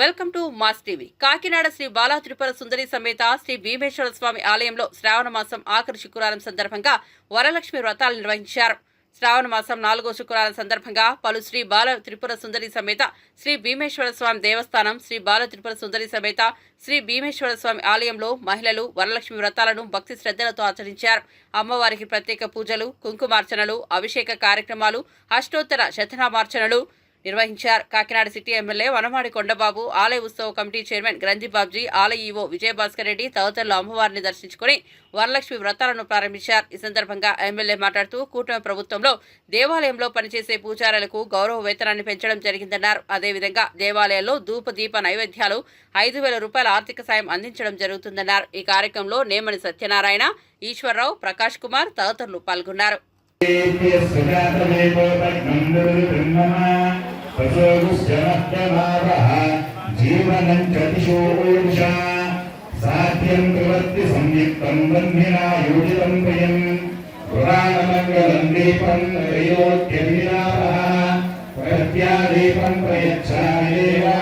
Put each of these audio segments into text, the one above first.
Welcome to mass TV. Kakinada Sri Bala Tripura Sundari సమేత శ్రీ భీమేశ్వర స్వామి ఆలయంలో శ్రావణ మాసం ఆఖరి శుక్రవారం సందర్భంగా వరలక్ష్మి వ్రతాలు నిర్వహించారు. శ్రావణ మాసం నాలుగో శుక్రవారం సందర్భంగా పలు శ్రీ బాల త్రిపుర సుందరి సమేత శ్రీ భీమేశ్వర స్వామి దేవస్థానం శ్రీ బాల త్రిపుర సుందరి సమేత శ్రీ భీమేశ్వర స్వామి ఆలయంలో మహిళలు వరలక్ష్మి వ్రతాలను భక్తి శ్రద్ధలతో ఆచరించారు. అమ్మవారికి ప్రత్యేక పూజలు కుంకుమార్చనలు అభిషేక కార్యక్రమాలు అష్టోత్తర శతనామార్చనలు నిర్వహించారు. కాకినాడ సిటీ ఎమ్మెల్యే వనమాడి కొండబాబు ఆలయ ఉత్సవ కమిటీ చైర్మన్ గ్రంథి బాబ్జీ ఆలయ ఈవో విజయభాస్కర్ రెడ్డి తదితరులు అమ్మవారిని దర్శించుకుని వరలక్ష్మి వ్రతాలను ప్రారంభించారు. ఈ సందర్భంగా ఎమ్మెల్యే మాట్లాడుతూ కూటమి ప్రభుత్వంలో దేవాలయంలో పనిచేసే పూజారులకు గౌరవ వేతనాన్ని పెంచడం జరిగిందన్నారు. అదేవిధంగా దేవాలయంలో ధూప దీప నైవేద్యాలు ఐదు వేల రూపాయల ఆర్థిక సాయం అందించడం జరుగుతుందన్నారు. ఈ కార్యక్రమంలో నేమని సత్యనారాయణ ఈశ్వరరావు ప్రకాష్ కుమార్ తదితరులు పాల్గొన్నారు. జీవనం చతిశోషా సాధ్యం ప్రవర్తి సంయుక్తం బ్రహ్మిణా యోజితం ప్రియం. పురాణమంగళం దీపం త్రయోత్యభిలాపः ప్రత్యాదీపం ప్రయచ్ఛామి దేవాయ పరమాత్మనే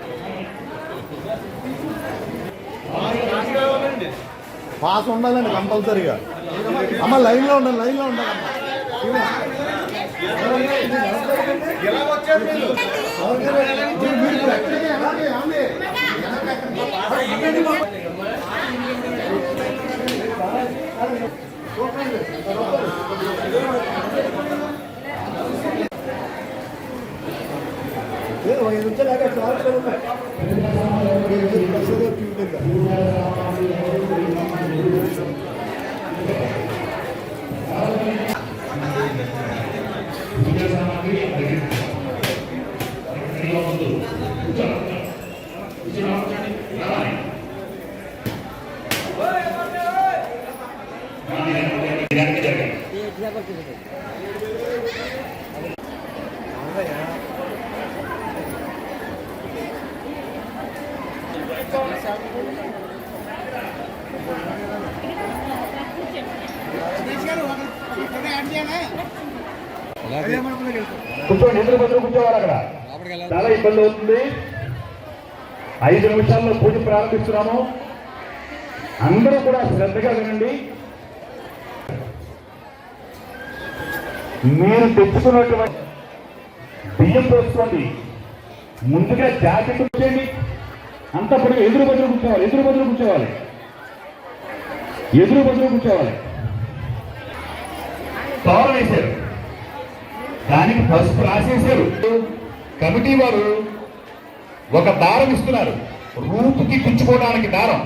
పాస్ ఉండాలండి కంపల్సరీగా. అమ్మ లైన్లో ఉండాలి లైన్లో ఉండాలి ఐదు నిమిషాలు కూర్చోండి బదులు కూర్చోవాలి అక్కడ. చాలా ఇబ్బంది అవుతుంది. ఐదు నిమిషాల్లో పూజ ప్రారంభిస్తున్నాము. అందరూ కూడా శ్రద్ధగా వినండి. మీరు తెచ్చుకున్నటువంటి బియ్యం పోసుకోండి. ముందుగా జాకెట్ వచ్చేయండి అంత పొడి ఎదురు బదులు కూర్చోవాలి ఎదురు బదులు కూర్చోవాలి. ఎదురు బదులు కూర్చోవాలి. పవర్ వేశారు దానికి పసుపు రాసేశారు. కమిటీ వారు ఒక దారం ఇస్తున్నారు. రూపుకి పుచ్చుకోవడానికి దారం.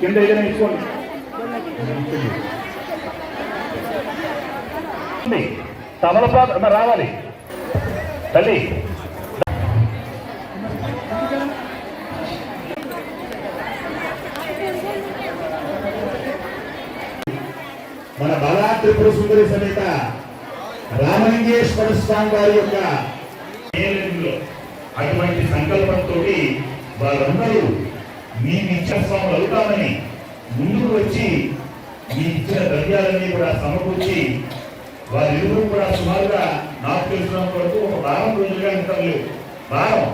కింద ఏదైనా ఇచ్చుకోండి అమ్మ రావాలి. తల్లి. మన బలా త్రిపుర సుందరి సమేత రామలింగేశ్వర స్వామి వారి యొక్క అటువంటి సంకల్పంతో వారందరూ మీ నిత్యస్వాములు అవుతామని ముందుకు వచ్చి మీ ఇచ్చిన ద్రవ్యాలన్నీ కూడా సమకూర్చి వారిరువురు కూడా సుమారుగా నాకు తెలిసినంత వరకు ఒక వారం రోజులుగా ఇంటర్లు వారం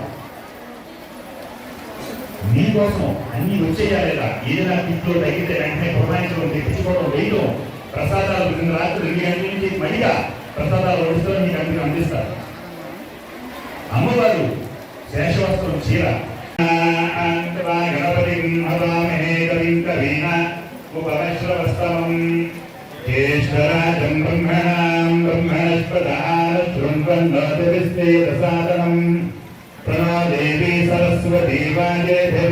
మీకోసం అన్ని వచ్చేయాలేదా ఏదైనా ఇంట్లో తగ్గితే వెంటనే పురమాయించడం తెప్పించుకోవడం వేయడం ప్రసాదాలు రాత్రి రెండు గంటల నుంచి మడిగా ప్రసాదాలు వడుస్తూ మీకు అందరికీ అందిస్తారు. అమ్మవారు శేషవస్త్రం చీర. గణపతి ఉపవశ్రవస్తవం జ్యేష్ఠరాజం బ్రహ్మణాం బ్రహ్మణస్పదానశృణ్వన్నోతివిస్తేరసాదనం ప్రణో దేవీ సరస్వతీ వాజేభిర్వాజనీవతి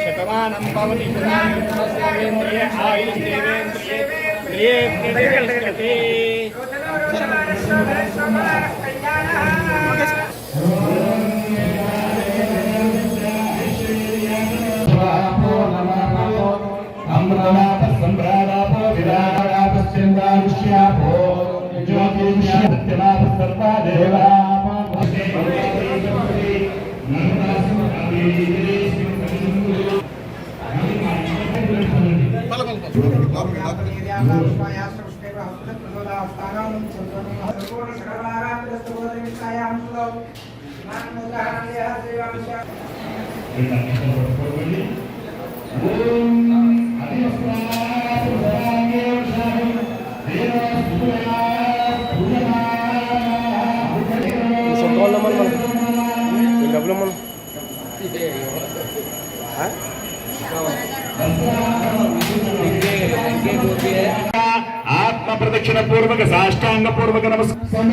శతమానం భవతి పురాణేంద్రియ ఆయుర్దేవేంద్రియ ప్రియే ప్రతిష్టతి అమృతనాథ విరాడాపశ్చందారుష్యాపో జ్యోతిర్ష్యనాథ సర్వా డబ్బులు ఆత్మ ప్రదక్షిణ పూర్వక సాష్టాంగ పూర్వక నమస్కారం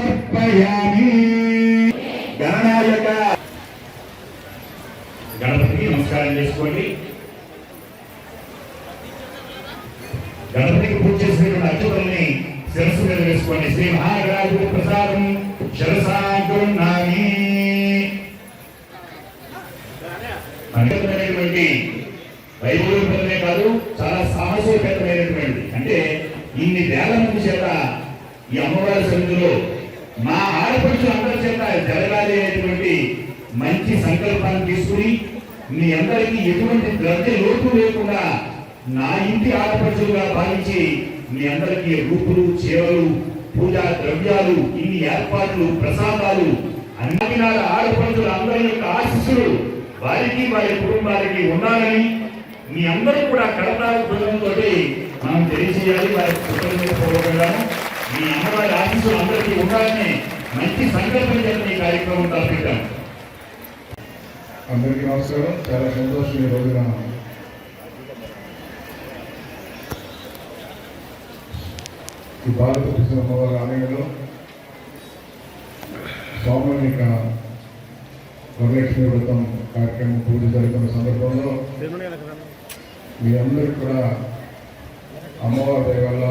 గణపతికి నమస్కారం చేసుకోండి. గణపతికి పూజ చేసినటువంటి శిరస్సు మీద వేసుకోండి. శ్రీ ప్రసాదం శిరసాగున్నామి అనేకమైనటువంటి వైభవీకరణమే కాదు చాలా సాహసోపేతమైనటువంటి అంటే ఇన్ని వేల మంది చేత ఈ అమ్మవారి సన్నిధిలో మా ఆడపడుచు అందరి చేత జరగాలి అనేటువంటి మంచి సంకల్పాన్ని తీసుకుని మీ అందరికీ ఎటువంటి ద్రవ్య లోటు లేకుండా నా ఇంటి ఆడపడుచులుగా భావించి మీ అందరికీ రూపులు చేవలు పూజా ద్రవ్యాలు ఇన్ని ఏర్పాట్లు ప్రసాదాలు అన్ని ఆడపడుచులు అందరి యొక్క ఆశిస్సులు వారికి వారి కుటుంబానికి ఉన్నారని మీ అందరూ కూడా కడతారు భుజంతో మనం తెలియజేయాలి వారి కృతజ్ఞతపూర్వకంగా మీ అమ్మవారి ఆశీస్సులు అందరికీ ఉండాలని మంచి సంకల్పం చేసిన ఈ కార్యక్రమం తలపెట్టాం అందరికీ నమస్కారం. చాలా సంతోషం ఈ రోజున. ఈ భారత కృష్ణ అమ్మవారి ఆలయంలో స్వామి వరలక్ష్మి వ్రతం కార్యక్రమం పూజ జరుగుతున్న సందర్భంలో మీ అందరికీ కూడా అమ్మవారి దయ వల్ల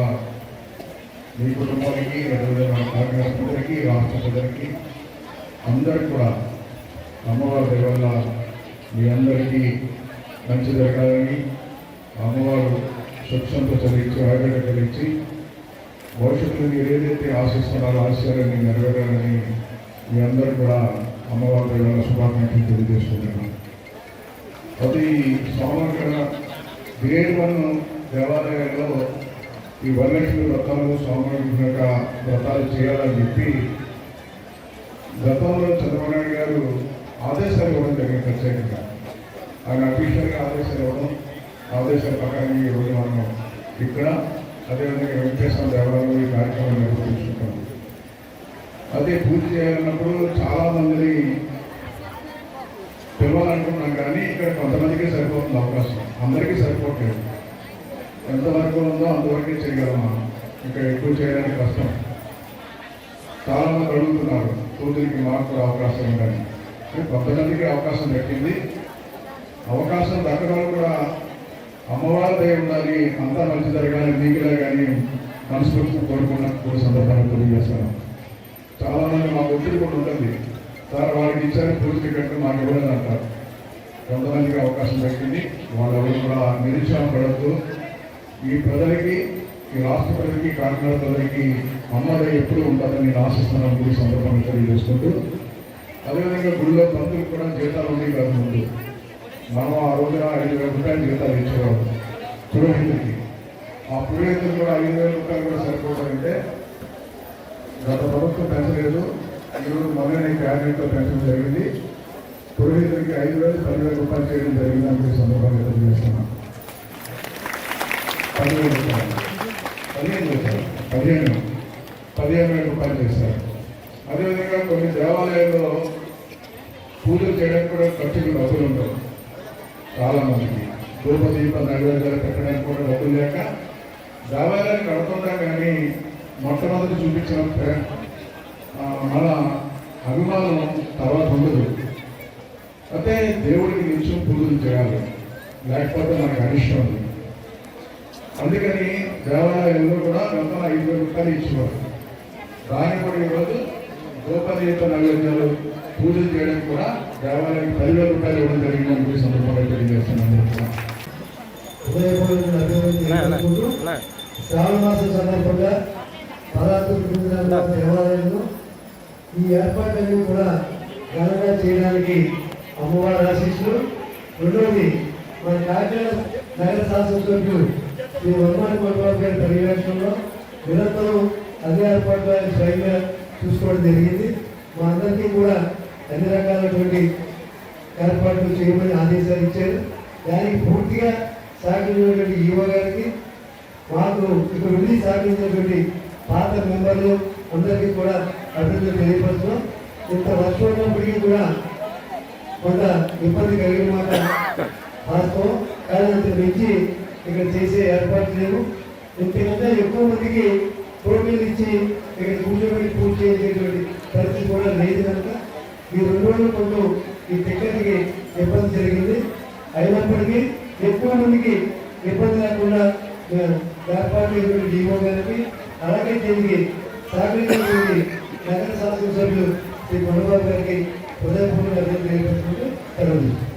మీ కుటుంబానికి అదేవిధంగా కాకినాడ రాష్ట్ర ప్రజలకి అందరికి కూడా అమ్మవారి దయ వల్ల మీ అందరికీ మంచి జరగాలని అమ్మవారు సుఖంతో చదివించి ఆరోగ్య కలిగించి భవిష్యత్తులో మీరు ఏదైతే ఆశిస్తున్నారో ఆశయాలని నెరవేరాలని మీ అందరూ కూడా అమ్మవారి దయ వల్ల శుభాకాంక్షలు తెలియజేస్తున్నాను అది సోమవారం గ్రేడ్ వన్ దేవాలయాల్లో ఈ వరలక్ష్మి వ్రతాలు స్వామి యొక్క వ్రతాలు చేయాలని చెప్పి గతంలో చంద్రబాబు గారు ఆదేశాలు ఇవ్వడం జరిగింది ప్రత్యేకంగా. ఆయన అఫీషియల్గా ఆదేశాలు ఇవ్వడం ఆదేశాల ప్రకారం ఈ రోజు మనం ఇక్కడ అదేవిధంగా వెంకటేశ్వర దేవాలయంలో ఈ కార్యక్రమం నిర్వహించుకుంటాం అదే పూర్తి చేయాలన్నప్పుడు చాలా మందిని కానీ ఇక్కడ కొంతమందికి సరిపోతుంది అవకాశం. అందరికీ సరిపోవట్లేదు. ఎంతవరకు ఉందో అంతవరకే చేయగలం మనం. ఇక్కడ ఎక్కువ చేయడానికి కష్టం. చాలా మంది అడుగుతున్నారు కూతురికి మాకు కూడా అవకాశం ఉందని. కానీ కొంతమందికి అవకాశం దక్కింది. అవకాశం దక్కడం కూడా అమ్మవారి ఉండాలి అంతా మంచి జరగాలి మీకులా కానీ మనస్ఫూర్తి కోరుకున్న కూడా సందర్భంగా తెలియజేస్తాను చాలా మంది మాకు ఒత్తిడి కూడా ఉంటుంది. సార్ వాళ్ళకి ఇచ్చారు పూర్తి కట్టు మాకు ఇవ్వలేదు అంటారు. కొంతమందికి అవకాశం దక్కింది. వాళ్ళెవరు కూడా నిరుత్సాహపడద్దు ఈ ప్రజలకి ఈ రాష్ట్ర ప్రజలకి కాకినాడ ప్రజలకి అమ్మదయ ఎప్పుడు ఉంటుందని నేను ఆశిస్తున్నాను గుడి సందర్భంగా తెలియజేసుకుంటూ. అదేవిధంగా గుడిలో పంతులకు కూడా జీతాలు ఉంది కాదు ముందు. మనం ఆ రోజున ఐదు వేల రూపాయలు జీతాలు ఇచ్చేవాళ్ళం. పురోహితులకి ఆ పురోహితులు కూడా ఐదు వేల రూపాయలు కూడా సరిపోతారంటే గత ప్రభుత్వం పెంచలేదు. ఈరోజు మొన్ననే క్యాబినెట్లో పెంచడం జరిగింది. పురోహితుడికి ఐదు వేలు పదివేల రూపాయలు చేయడం జరిగింది. అని సందర్భంగా తెలియజేస్తున్నాం పదివేల రూపాయలు. పదిహేను చేశారు పదిహేను. పదిహేను వేల రూపాయలు చేశారు. అదేవిధంగా కొన్ని దేవాలయాల్లో పూజలు చేయడానికి కూడా ఖర్చులు డబ్బులు ఉండవు. చాలా మందికి. ధూప దీప నైవేద్యాలు పెట్టడానికి కూడా డబ్బులు లేక దేవాలయాన్ని కడుతుంటా కానీ మొట్టమొదటి చూపించిన మన అభిమానం తర్వాత ఉండదు. అయితే దేవుడికి నిత్యం పూజలు చేయాలి. లేకపోతే మనకు అనిష్టం ఉంది. అందుకని దేవాలయంలో కూడా గతంలో ఐదు వేల రూపాయలు ఇచ్చేవారు. దాన్ని కూడా ఈరోజు గోపదీప నైవేద్యాలు పూజలు చేయడానికి కూడా దేవాలయానికి పదివేల రూపాయలు ఇవ్వడం జరిగిందని ఈ సందర్భంగా తెలియజేస్తున్నాను. శ్రావణ మాసం సందర్భంగా పదార్థులు దేవాలయంలో ఈ ఏర్పాట్లన్నీ కూడా ఘనంగా చేయడానికి అమ్మవారి ఆశీస్సులు. రెండవది మన కాకినాడ నగర శాసనసభ్యులు శ్రీ వర్మాని గోపాల్ గారి పర్యవేక్షణలో నిరంతరం అదే ఏర్పాట్లు ఆయన స్వయంగా చూసుకోవడం జరిగింది. మా అందరికీ కూడా అన్ని రకాలైనటువంటి ఏర్పాట్లు చేయమని ఆదేశాలు ఇచ్చారు. దానికి పూర్తిగా సహకరించినటువంటి ఈవో గారికి మాకు ఇక్కడ ఉండి సహకరించినటువంటి పాత మెంబర్లు అందరికీ కూడా అభివృద్ధి తెలియపరుస్తున్నాం ఇంత వర్షం ఉన్నప్పటికీ కూడా కొంత ఇబ్బంది కలిగిన మాట వాస్తవం. కానీ అంత మించి ఇక్కడ చేసే ఏర్పాట్లు లేవు. ఇంతకంటే ఎక్కువ మందికి ప్రోటీన్లు ఇచ్చి ఇక్కడ కూర్చోబెట్టి పూజ చేసేటువంటి పరిస్థితి కూడా లేదు కనుక ఈ రెండు రోజులు కొంచెం ఈ టికెట్కి ఇబ్బంది జరిగింది. అయినప్పటికీ ఎక్కువ మందికి ఇబ్బంది లేకుండా ఏర్పాటు చేసినటువంటి గారికి అలాగే దీనికి సహకరించినటువంటి నగర శాసనసభ్యులు శ్రీ గుణబాబు గారికి హృదయపూర్వక అభివృద్ధి తెలియపరుచుకుంటూ సెలవు.